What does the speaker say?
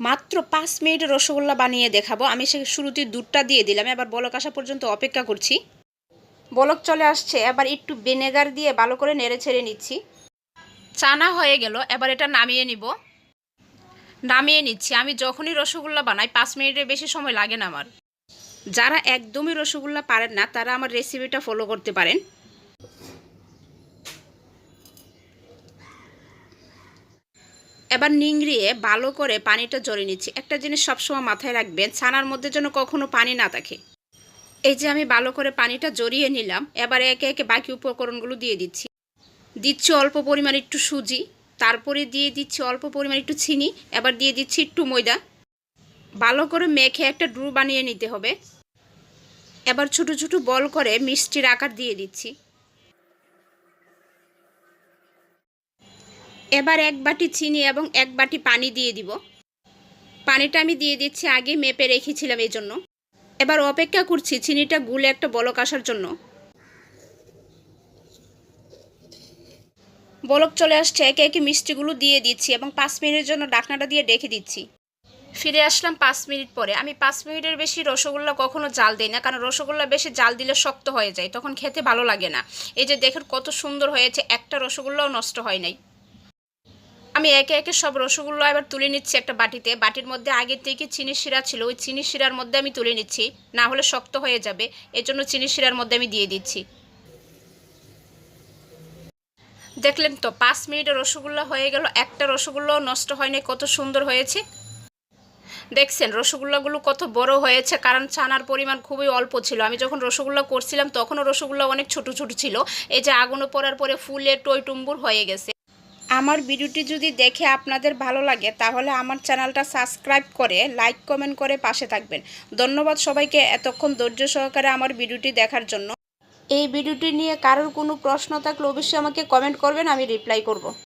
মাত্র পাঁচ মিনিট রসগোল্লা বানিয়ে দেখাবো। আমি সে শুরুতে দুধটা দিয়ে দিলাম, এবার বলক আসা পর্যন্ত অপেক্ষা করছি। বলক চলে আসছে, এবার একটু ভিনেগার দিয়ে ভালো করে নেড়ে ছেড়ে নিচ্ছি। চানা হয়ে গেল, এবার এটা নামিয়ে নিব। নামিয়ে নিচ্ছি। আমি যখনই রসগোল্লা বানাই, পাঁচ মিনিটের বেশি সময় লাগে না আমার। যারা একদমই রসগোল্লা পারেন না, তারা আমার রেসিপিটা ফলো করতে পারেন। এবার নিংড়িয়ে ভালো করে পানিটা জড়িয়ে নিচ্ছি। একটা জিনিস সবসময় মাথায় রাখবেন, ছানার মধ্যে যেন কখনো পানি না থাকে। এই যে আমি ভালো করে পানিটা জড়িয়ে নিলাম, এবার একে একে বাকি উপকরণগুলো দিয়ে দিচ্ছি। দিচ্ছি অল্প পরিমাণ একটু সুজি, তারপরে দিয়ে দিচ্ছি অল্প পরিমাণ একটু চিনি, এবার দিয়ে দিচ্ছি একটু ময়দা। ভালো করে মেখে একটা ড্রু বানিয়ে নিতে হবে। এবার ছোটো ছোটো বল করে মিষ্টির আকার দিয়ে দিচ্ছি। এবার এক বাটি চিনি এবং এক বাটি পানি দিয়ে দিব। পানিটা আমি দিয়ে দিচ্ছি, আগে মেপে রেখেছিলাম এই জন্য এবার অপেক্ষা করছি চিনিটা গুলে একটা বলক আসার জন্য। বলক চলে আসছে, একে একে মিষ্টিগুলো দিয়ে দিচ্ছি এবং পাঁচ মিনিটের জন্য ডাকনাটা দিয়ে ডেকে দিচ্ছি। ফিরে আসলাম পাঁচ মিনিট পরে। আমি পাঁচ মিনিটের বেশি রসগোল্লা কখনো জাল দিই না, কারণ রসগোল্লা বেশি জাল দিলে শক্ত হয়ে যায়, তখন খেতে ভালো লাগে না। এই যে দেখেন কত সুন্দর হয়েছে, একটা রসগোল্লাও নষ্ট হয় নাই। আমি একে একে সব রসগোল্লা এবার তুলে নিচ্ছি একটা বাটিতে। বাটির মধ্যে আগের থেকে চিনি শিরা ছিল। ওই চিনি শিরার মধ্যে আমি তুলে নিচ্ছি। না হলে শক্ত হয়ে যাবে। এর জন্য চিনি শিরার মধ্যে আমি দিয়ে দিচ্ছি। দেখলেন তো, পাঁচ মিনিটে রসগোল্লা হয়ে গেল। একটা রসগোল্লাও নষ্ট হয়নি। কত সুন্দর হয়েছে। দেখছেন, রসগোল্লাগুলো কত বড় হয়েছে। কারণ ছানার পরিমাণ খুবই অল্প ছিল। আমি যখন রসগোল্লা করছিলাম, তখনও রসগোল্লা অনেক ছোট ছোট ছিল। এই যে আগুনে পড়ার পরে ফুলে টইটুম্বুর হয়ে গেছে। আমার ভিডিওটি যদি দেখে আপনাদের ভালো লাগে, তাহলে আমার চ্যানেলটা সাবস্ক্রাইব করে লাইক, কমেন্ট করে পাশে থাকবেন। ধন্যবাদ সবাইকে এতক্ষণ ধৈর্য সহকারে আমার ভিডিওটি দেখার জন্য। এই ভিডিওটি নিয়ে কারোর কোনো প্রশ্ন থাকলে অবশ্যই আমাকে কমেন্ট করবেন, আমি রিপ্লাই করব।